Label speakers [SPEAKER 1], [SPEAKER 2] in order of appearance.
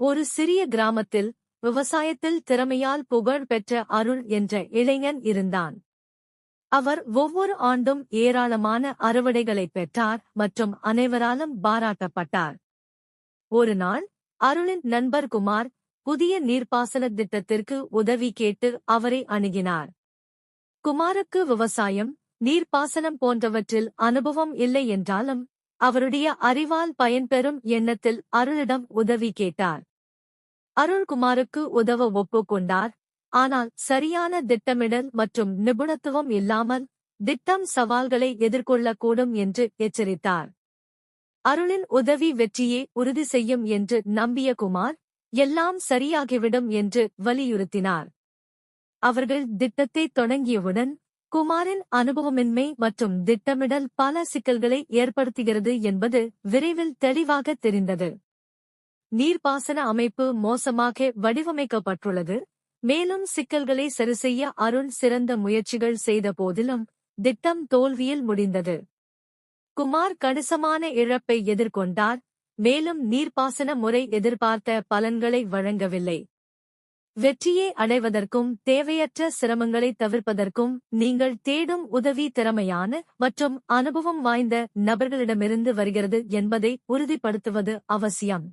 [SPEAKER 1] ஒரு சிறிய கிராமத்தில் விவசாயத்தில் திறமையால் புகழ் பெற்ற அருள் என்ற இளைஞன் இருந்தான். அவர் ஒவ்வொரு ஆண்டும் ஏராளமான அறுவடைகளை பெற்றார் மற்றும் அனைவராலும் பாராட்டப்பட்டார். ஒரு நாள் அருளின் நண்பர் குமார் புதிய நீர்ப்பாசன திட்டத்திற்கு உதவி கேட்டு அவரை அணுகினார். குமாருக்கு விவசாயம் நீர்ப்பாசனம் போன்றவற்றில் அனுபவம் இல்லை என்றாலும் அவருடைய அறிவால் பயன்பெறும் எண்ணத்தில் அருளிடம் உதவி கேட்டார். அருள்குமாருக்கு உதவ ஒப்புக்கொண்டார். ஆனால் சரியான திட்டமிடல் மற்றும் நிபுணத்துவம் இல்லாமல் திட்டம் சவால்களை எதிர்கொள்ளக்கூடும் என்று எச்சரித்தார். அருளின் உதவி வெற்றியே உறுதி செய்யும் என்று நம்பிய குமார் எல்லாம் சரியாகிவிடும் என்று வலியுறுத்தினார். அவர்கள் திட்டத்தை தொடங்கியவுடன் குமாரின் அனுபவமின்மை மற்றும் திட்டமிடல் பல சிக்கல்களை ஏற்படுத்துகிறது என்பது விரைவில் தெளிவாக தெரிந்தது. நீர்ப்பாசன அமைப்பு மோசமாக வடிவமைக்கப்பட்டுள்ளது. மேலும் சிக்கல்களை சரிசெய்ய அருண் சிறந்த முயற்சிகள் செய்த போதிலும் திட்டம் தோல்வியில் முடிந்தது. குமார் கணிசமான இழப்பை எதிர்கொண்டார். மேலும் நீர்ப்பாசன முறை எதிர்பார்த்த பலன்களை வழங்கவில்லை. வெற்றியை அடைவதற்கும் தேவையற்ற சிரமங்களை தவிர்ப்பதற்கும் நீங்கள் தேடும் உதவி திறமையான மற்றும் அனுபவம் வாய்ந்த நபர்களிடமிருந்து வருகிறது என்பதை உறுதிப்படுத்துவது அவசியம்.